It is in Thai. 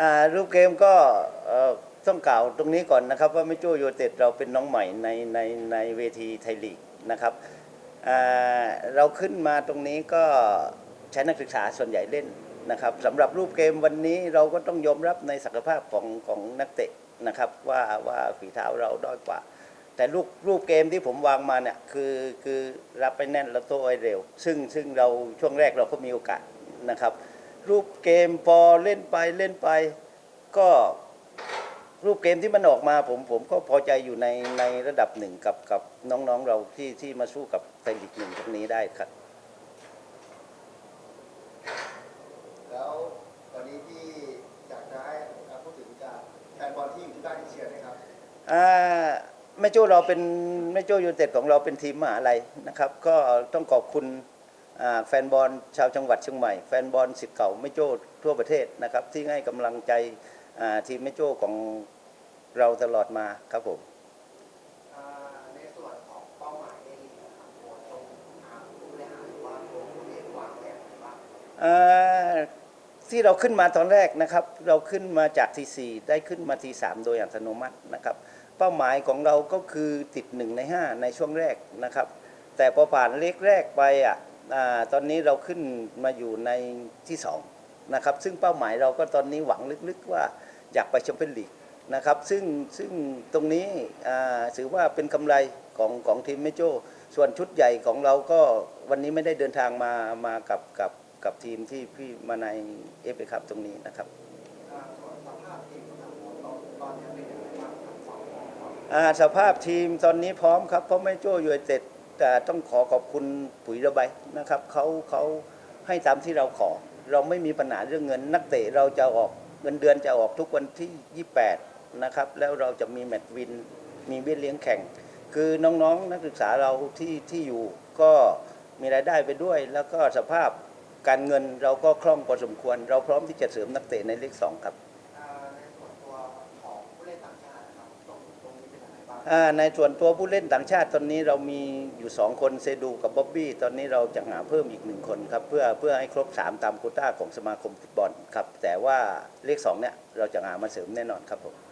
อ่ารูปเกมก็เอ่อต้องกล่าวตรงนี้ก่อนนะครับ ว่าไม่โจ้ยูเต็ดเราเป็นน้องใหม่ในในในเวทีไทยลีกนะครับอ่าเราขึ้นมาตรงนี้ก็ใช้นักศึกษาส่วนใหญ่เล่นนะครับสำหรับรูปเกมวันนี้เราก็ต้องยอมรับในศักยภาพของของนักเตะนะครับ ว่าว่าฝีเท้าเราด้อยกว่า แต่รูปรูปเกมที่ผมวางมาเนี่ยคือคือรับไปแน่นแล้วโต้ไว้เร็ว ซึ่งซึ่งเราช่วงแรกเราก็มีโอกาสนะครับ รูปเกมพอเล่นไปเล่นไป ก็รูปเกมที่มันออกมาผมผมก็พอใจอยู่ในในระดับหนึ่งกับกับน้องๆเราที่ที่มาสู้กับไทยลีกหนึ่งตรงนี้ได้ครับ แล้วตอนนี้ที่อยากจะให้อะพูดถึงจากแฟนบอลที่อยู่ที่บ้านที่เชียร์นะครับ อ่าแม่โจ้เราเป็นแม่โจ้ยูไนเต็ดของเราเป็นทีมมหาลัยนะครับ ก็ต้องขอบคุณอ่า แฟนบอลชาวจังหวัดเชียงใหม่ แฟนบอลสิทธิ์เก่าแม่โจ้ทั่วประเทศนะครับ ที่ให้กำลังใจอ่าทีมแม่โจ้ของเราตลอดมาครับผมอ่าในส่วนของเป้าหมายในลีกนะครับโค้ชตรงทางผู้บริหารหรือว่าตัวผู้เล่นวางแผนไว้บ้างอ่าที่เราขึ้นมาตอนแรกนะครับ เราขึ้นมาจากทีสได้ขึ้นมาทีสโดยอัตโนมัตินะครับ เป้าหมายของเราก็คือติดหนึ่งในห้าในช่วงแรกนะครับ แต่พอผ่านเลขแรกไปอะอ่า ตอนนี้เราขึ้นมาอยู่ในที่สองนะครับซึ่งเป้าหมายเราก็ตอนนี้หวังลึกๆว่าอยากไปแชมเปี้ยนลีกนะครับซึ่งซึ่งตรงนี้ถือว่าเป็นกำไรของของทีมเมโจส่วนชุดใหญ่ของเราก็วันนี้ไม่ได้เดินทางมามากับกับกับทีมที่พี่มาในเอฟเอคัพตรงนี้นะครับสภาพทีมตอนตอนนี้เป็นยังไงบ้างครับสองของอ่าสภาพทีมตอนนี้พร้อมครับเพราะไม่โจ้ยูไนเต็ด แต่ต้องขอขอบคุณปุ๋ยระบายนะครับเขาเขาให้ตามที่เราขอ เราไม่มีปัญหาเรื่องเงิน นักเตะเราจะออกเงินเดือนจะออกทุกวันที่ 28 นะครับ แล้วเราจะมีแมตช์วิน มีเบี้ยเลี้ยงแข่ง คือน้องๆนักศึกษาเราที่ที่อยู่ก็มีรายได้ไปด้วย แล้วก็สภาพการเงินเราก็คล่องพอสมควร เราพร้อมที่จะเสริมนักเตะในเลขสองครับ ในส่วนตัวผู้เล่นต่างชาติตอนนี้เรามีอยู่ 2 คนเซดูกับบ๊อบบี้ตอนนี้เราจะหาเพิ่มอีกหนึ่งคนครับเพื่อเพื่อให้ครบ 3 ตามโคต้าของสมาคมฟุตบอลครับแต่ว่าเลข2เนี่ยเราจะหามาเสริมแน่นอนครับผม